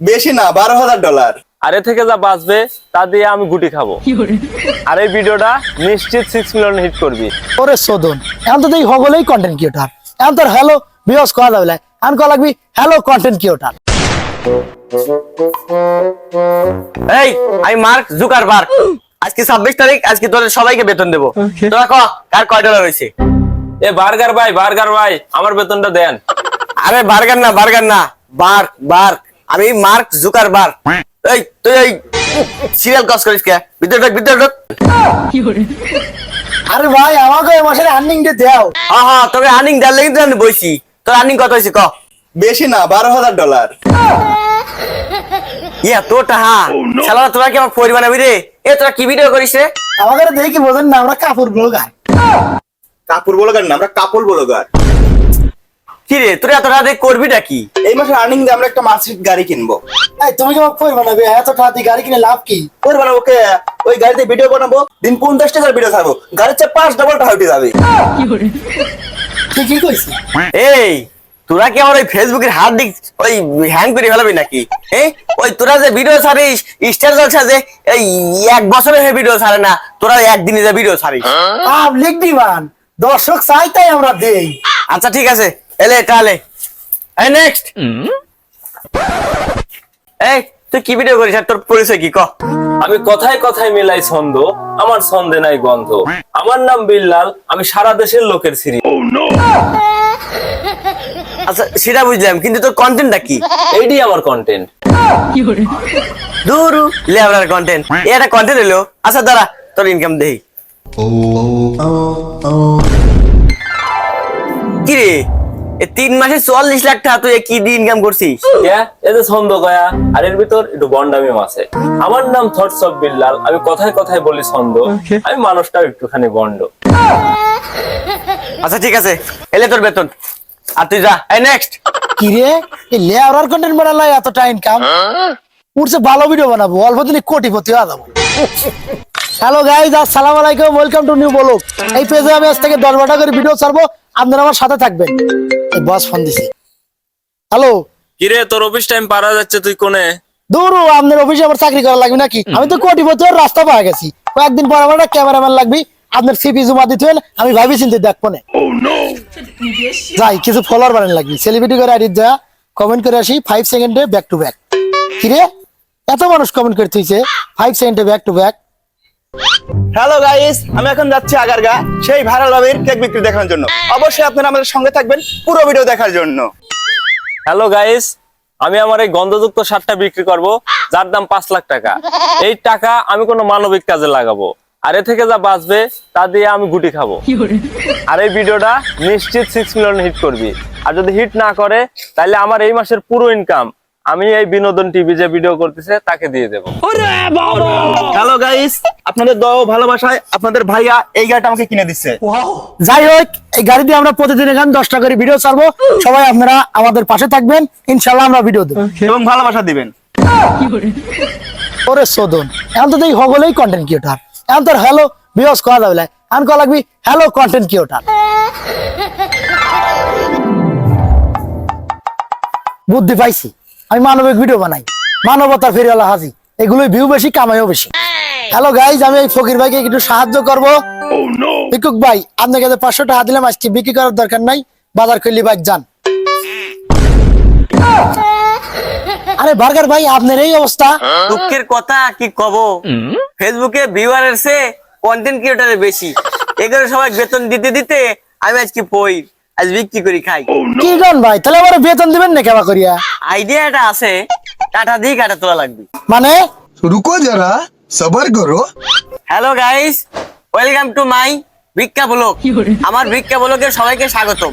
বেশি না বারো হাজার ডলার। আর এ থেকে যা বাঁচবে তা দিয়ে আমি গুটি খাব। আর এই ভিডিওটা নিশ্চিত সিক্স মিলিয়ন হিট করবি। ওরে শোধন এখন তো দেখি হগলেই কন্টেন্ট ক্রিয়েটার এখন তোর হ্যালো বিয়স করা যাবে না। এখন কল লাগবি হ্যালো কন্টেন্ট ক্রিয়েটার এই আমি মার্ক জুকারবার্গ। আজকে ছাব্বিশ তারিখ? আজকে তোদের সবাইকে বেতন দেবো? তোরা ক কার কয় ডলার হয়েছে? এ বার্গার ভাই বার্গার ভাই আমার বেতনটা দেন। আরে বার্গার না বার্গার না। বার্ক বার্ক আমি মার্ক জুকারবার্গ। এই তুই এই সিরিয়াল কাজ করিস কে? ভিতরে ঢোক ভিতরে ঢোক। আরে ভাই আমাকে এই মাসের আর্নিং দিয়ে দাও। হ্যাঁ হ্যাঁ তোকে আর্নিং দেওয়ার লেগে তো আমি বইছি। তোর আর্নিং কত হয়েছে ক? বেশি না বারো হাজার ডলার ইয়া তোরটা হ্যাঁ। শালা তোরা কি আমার পরিবার বানাবি রে? এ তোরা কি ভিডিও করিস রে? আমাদের দেখি বোঝেন না আমরা কাপড়গুলো গাই কাপড় বলগার না আমরা কাপড় বলগার। কি রে তোরা এত রাতে করবিটা কি এই মাসে আর্নিং দিয়ে আমরা একটা মার্সিডিজ গাড়ি কিনবো। এই তুমি বানাবে? এত টাকা দিয়ে গাড়ি কিনে লাভ কি? বানাবো ওকে ওই গাড়িতে ভিডিও বানাবো দিন পঞ্চাশ টাকার ভিডিও ছাড়বো। গাড়ির চেয়ে পাঁচ ডবল টাকা উঠে যাবে। কি এই তোরা কি আমার ওই ফেসবুকের হাত দিক ওই হ্যাং করে ফেলাবি নাকি? এই ওই তোরা যে ভিডিও ছাড়িস স্টার জলসা যে এই এক বছরে ভিডিও ছাড়ে না তোরা একদিনে যে ভিডিও ছাড়িস। Public demand. দর্শক চাই তাই আমরা দেই। আচ্ছা ঠিক আছে। এলে তাহলে এই নেক্সট এই তুই কি ভিডিও করিস আর তোর পরিচয় কি ক? আমি কথায় কথায় মিলাই ছন্দ আমার ছন্দে নাই গন্ধ। আমার নাম বিল্লাল আমি সারা দেশের লোকের সিরি। আচ্ছা সেটা বুঝলাম কিন্তু তোর কন্টেন্টটা কি? এইটি আমার কন্টেন্ট দূর লেবার কন্টেন্ট এটা কন্টেন্ট হলো। আচ্ছা দাঁড়া তোর ইনকাম দেই কি রে এ তিন মাসে চুয়াল্লিশ লাখ টাকা তুই কি দিয়ে ইনকাম করছিস? এতে ছন্দ গয়া আর এর ভিতর একটু বন্ডামিম আছে। আমার নাম থটস অফ বিল্লাল আমি কথায় কথায় বলি ছন্দ আমি মানুষটাও একটুখানি বন্ড। আচ্ছা ঠিক আছে এলে তোর বেতন। আর তুই যা এই নেক্সট কি রে? এই লেয়ার কন্টেন্ট বানালে এতটা ইনকাম উঠছে ভালো ভিডিও বানাবো অল্প দিনে কোটিপতি হয়ে যাব। হ্যালো গাইজ আসসালামু আলাইকুম ওয়েলকাম টু নিউ বলুক এই পেজে আমি আজ থেকে দশ বারোটা করে ভিডিও ছাড়বো আপনারা আমার সাথে থাকবেন। বস ফোন দিছি। হ্যালো কিরে তোর অফিস টাইম পারা যাচ্ছে তুই কোনে? দূর আপনার অফিসে আবার চাকরি করা লাগবে নাকি? আমি তো কোটিপতি হওয়ার রাস্তা পাওয়া গেছি। কয়েকদিন পর আমার ক্যামেরাম্যান লাগবে আপনার সিপি জমা দিতে হলে আমি ভাবি চিন্তে দেখব না যাই কিছু ফলোয়ার বানানো লাগবে। সেলিব্রিটি করে আইডি যা কমেন্ট করে আসি ফাইভ সেকেন্ডে ব্যাক টু ব্যাক কিরে এত মানুষ কমেন্ট করতে হয়েছে ফাইভ সেকেন্ডে back to back hello guys আমি এখন যাচ্ছি আগারগা সেই ভাইরাল বাবির কেক বিক্রি দেখানোর জন্য। অবশ্যই আপনারা আমাদের সঙ্গে থাকবেন পুরো ভিডিও দেখার জন্য। হ্যালো গাইস আমি আমার এই গন্ধযুক্ত সারটা বিক্রি করব যার দাম পাঁচ লাখ টাকা। এই টাকা আমি কোনো মানবিক কাজে লাগাবো। আর এ থেকে যা বাঁচবে তা দিয়ে আমি গুটি খাব। আর এই ভিডিওটা নিশ্চিত সিক্স মিলিয়ন হিট করবি। আর যদি হিট না করে তাহলে আমার এই মাসের পুরো ইনকাম আমি এই বিনোদন টিভি যে ভিডিও করতেছে তাকে দিয়ে দেবো। হ্যালো গাইস আপনাদের দোয়া ও ভালোবাসায় আপনাদের ভাইয়া এই গাড়িটা আমাকে কিনে দিচ্ছে। যাই হোক এই গাড়ি দিয়ে আমরা প্রতিদিন এখানে দশটা করে ভিডিও ছাড়বো। সবাই আপনারা আমাদের পাশে থাকবেন। ইনশাল্লাহ আমরা ভিডিও দেবো। এবং ভালোবাসা দিবেন। ওরে শোধন এখন তো দেখি হগলেই কন্টেন্ট কি ক্রিয়েটার এখন তোর হ্যালো বিয়স করা যাবে না। এখন কল লাগবি হ্যালো কন্টেন্ট ক্রিয়েটার বুদ্ধি পাইছি। আমি মানবিক ভিডিও বানাই। মানবতা ফেরিওয়ালা হাজি। এগুলোই ভিউ বেশি, কামাইও বেশি। হ্যালো গাইজ আমি এই ফকির ভাইকে একটু সাহায্য করব। ভিক্ষুক ভাই, আপনাকে কাছে পাঁচশো টাকা দিলাম, আজকে বিক্রি করার দরকার নাই। বাজার করলি ভাই যান। আরে বার্গার ভাই, আপনার এই অবস্থা? দুঃখের কথা, কি কব? ফেসবুকে ভিউয়ার এসে কন্টেন্ট ক্রিয়েটারের বেশি। এগুলো সবাই বেতন দিতে দিতে আমি আজকে পই আজ বিক্রি করি খাই। oh, কি কন ভাই? তাহলে আমার বেতন দিবেন না কেবা করিয়া? আইডিয়াটা আছে কাটা দিয়ে কাটা তোলা লাগবে। মানে? রুকো যারা সবার করো। Hello guys welcome to my ভিক্ষা ব্লগ। আমার ভিক্ষা ব্লগের সবাইকে স্বাগতম।